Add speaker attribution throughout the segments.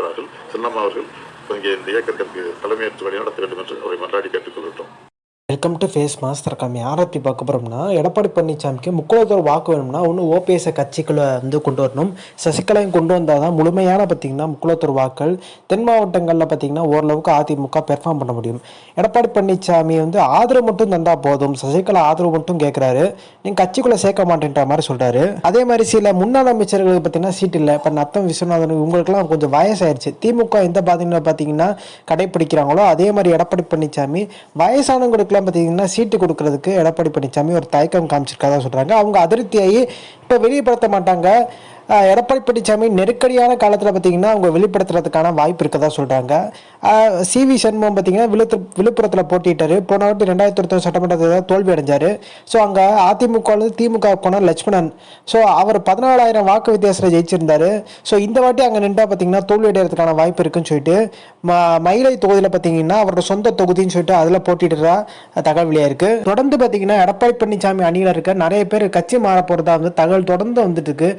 Speaker 1: இருக்கிறார்கள் சின்னம்மா அவர்கள் இங்கே இந்த இயக்கத்திற்கு தலைமையேற்று வழிநடத்த வேண்டும் என்று அவரை மன்றாடி கேட்டுக்கொள்கிறோம்
Speaker 2: வெல்கம் டு ஃபேஸ் மாஸ்டர் காமி. யாரை பற்றி பார்க்க போகிறோம்னா எடப்பாடி பழனிசாமிக்கு முக்குளத்தோர் வாக்கு வேணும்னா ஒன்று ஓபிஎஸ்ஸை கட்சிக்குள்ளே வந்து கொண்டு வரணும். சசிகலையும் கொண்டு வந்தால் தான் முழுமையான பார்த்திங்கன்னா முக்கியத்துவ வாக்கள் தென் மாவட்டங்களில் பார்த்திங்கன்னா ஓரளவுக்கு அதிமுக பெர்ஃபார்ம் பண்ண முடியும். எடப்பாடி பழனிசாமி வந்து ஆதரவு மட்டும் தந்தால் போதும். சசிகலா ஆதரவு மட்டும் கேட்குறாரு நீங்கள் கட்சிக்குள்ளே சேர்க்க மாட்டேன்ற மாதிரி சொல்கிறாரு அதே மாதிரி சில முன்னாள் அமைச்சர்களுக்கு பார்த்தீங்கன்னா சீட் இல்லை. இப்போ நத்தம் விஸ்வநாதன் இவங்களுக்குலாம் கொஞ்சம் வயசாயிருச்சு. திமுக எந்த பாத்தீங்கன்னா பார்த்தீங்கன்னா கடைப்பிடிக்கிறாங்களோ அதே மாதிரி எடப்பாடி பழனிசாமி வயசானவங்களுக்குலாம் பார்த்தீங்கன்னா சீட்டு கொடுக்கறதுக்கு எடப்பாடி பழனிசாமி ஒரு தயக்கம் காமிச்சிருக்கதா சொல்கிறாங்க அவங்க அதிருப்தியாகி இப்போ வெளிப்படுத்த மாட்டாங்க. எடப்பாடி பழனிசாமி நெருக்கடியான காலத்தில் பார்த்தீங்கன்னா அவங்க வெளிப்படுத்துறதுக்கான வாய்ப்பு இருக்கதா சொல்கிறாங்க சி வி சண்முகம் பார்த்தீங்கன்னா விழுத்து விழுப்புரத்தில் போட்டிட்டாரு போன வாட்டி ரெண்டாயிரத்தி ஒருத்தர் சட்டமன்ற தேர்தலில் தோல்வி அடைஞ்சார் ஸோ அங்கே அதிமுகலேருந்து திமுக போன லட்சுமணன். ஸோ அவர் பதினாலாயிரம் வாக்கு வித்தியாசத்தில் ஜெயிச்சிருந்தாரு. ஸோ இந்த வாட்டி அங்கே நின்றா பார்த்தீங்கன்னா தோல்வி அடைகிறதுக்கான வாய்ப்பு இருக்குன்னு சொல்லிட்டு ம மயிலை தொகுதியில் பார்த்தீங்கன்னா அவரோட சொந்த தொகுதின்னு சொல்லிட்டு அதில் போட்டிடுறா தகவல் வெளியாக இருக்குது தொடர்ந்து பார்த்தீங்கன்னா எடப்பாடி பழனிசாமி அணியில் இருக்க நிறைய பேர் கட்சி மாற போகிறதா வந்து தகவல் தொடர்ந்து வந்துட்டு இருக்கு.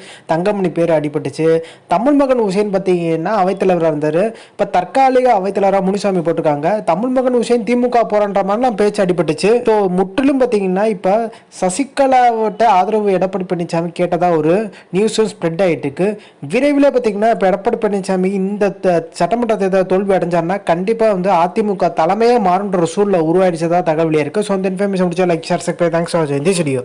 Speaker 2: தங்கமணி பேர் அடிபட்டுச்சு. தமிழ் மகன் உசேன் பார்த்தீங்கன்னா அவைத்தலைவராக இருந்தார்? இப்போ தற்காலிக அவைத்தலைவராக முனுசாமி போட்டிருக்காங்க. தமிழ் மகன் உசேன் திமுக போரான்ற மாதிரிலாம் பேச்சு அடிபட்டுச்சு. ஸோ முற்றிலும் பார்த்தீங்கன்னா இப்போ சசிகலாவோட ஆதரவு எடப்பாடி பழனிசாமி கேட்டதா ஒரு நியூஸும் ஸ்ப்ரெட் ஆகிட்டு இருக்கு. விரைவில் பார்த்தீங்கன்னா இப்போ எடப்பாடி பழனிசாமி இந்த த- சட்டமன்ற தேர்தல் தோல்வி அடைஞ்சார்னா கண்டிப்பாக வந்து அதிமுக தலைமையே மாறுன்ற சூழலை உருவாயிடுச்சதா தகவல் இருக்குது ஸோ இந்த இன்ஃபர்மேஷன் முடிச்சா like share subscribe thanks for வாட்சிங் ஸ்டுடியோ